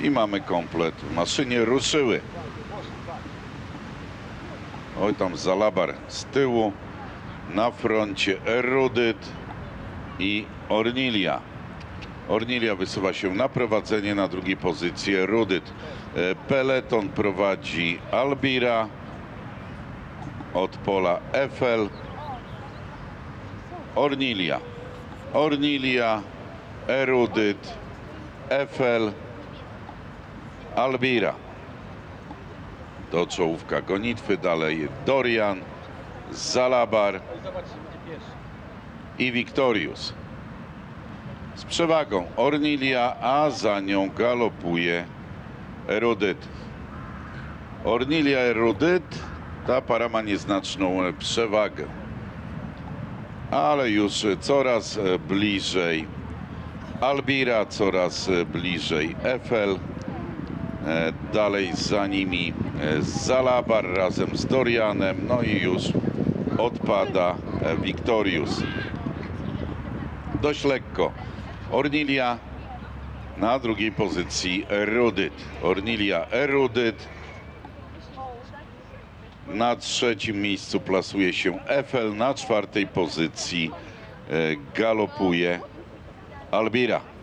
I mamy komplet. Maszynie ruszyły. Oj tam Zalabar z tyłu. Na froncie Erudyt i Ornilia. Ornilia wysuwa się na prowadzenie na drugiej pozycji Erudyt. E, Peleton prowadzi Albira. Od pola Eiffel. Ornilia. Ornilia, Erudyt, Eiffel, Albira. Do czołówka gonitwy, dalej Dorian, Zalabar i Victorius. Z przewagą Ornilia, a za nią galopuje Erudyt. Ornilia, Erudyt, ta para ma nieznaczną e, przewagę ale już coraz e, bliżej Albira, coraz e, bliżej Eiffel. E, Dalej za nimi e, Zalabar razem z Dorianem, no i już odpada e, Victorius. Dość lekko. Ornilia na drugiej pozycji Erudyt. Ornilia Erudyt. Na trzecim miejscu plasuje się Eiffel, na czwartej pozycji e, galopuje Albira.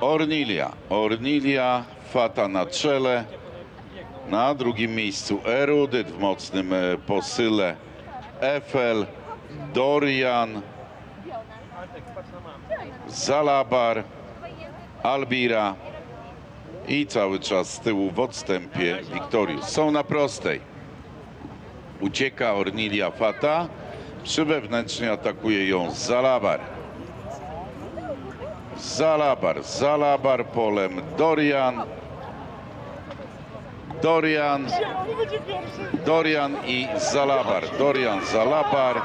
Ornilia, Ornilia, Fata na czele, na drugim miejscu Erudyt w mocnym e, posyle Eiffel, Dorian, Zalabar, Albira, i cały czas z tyłu w odstępie Victorius. Są na prostej. Ucieka Ornilia Fata. Przy wewnętrznie atakuje ją Zalabar. Zalabar, Zalabar polem Dorian. Dorian, Dorian i Zalabar. Dorian, Zalabar.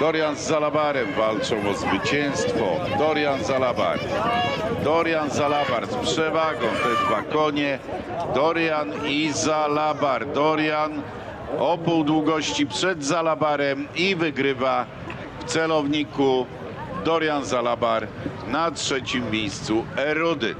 Dorian z Zalabarem walczą o zwycięstwo. Dorian Zalabar. Dorian Zalabar z przewagą te dwa konie. Dorian i Zalabar. Dorian o pół długości przed Zalabarem i wygrywa w celowniku Dorian Zalabar na trzecim miejscu Erudyt.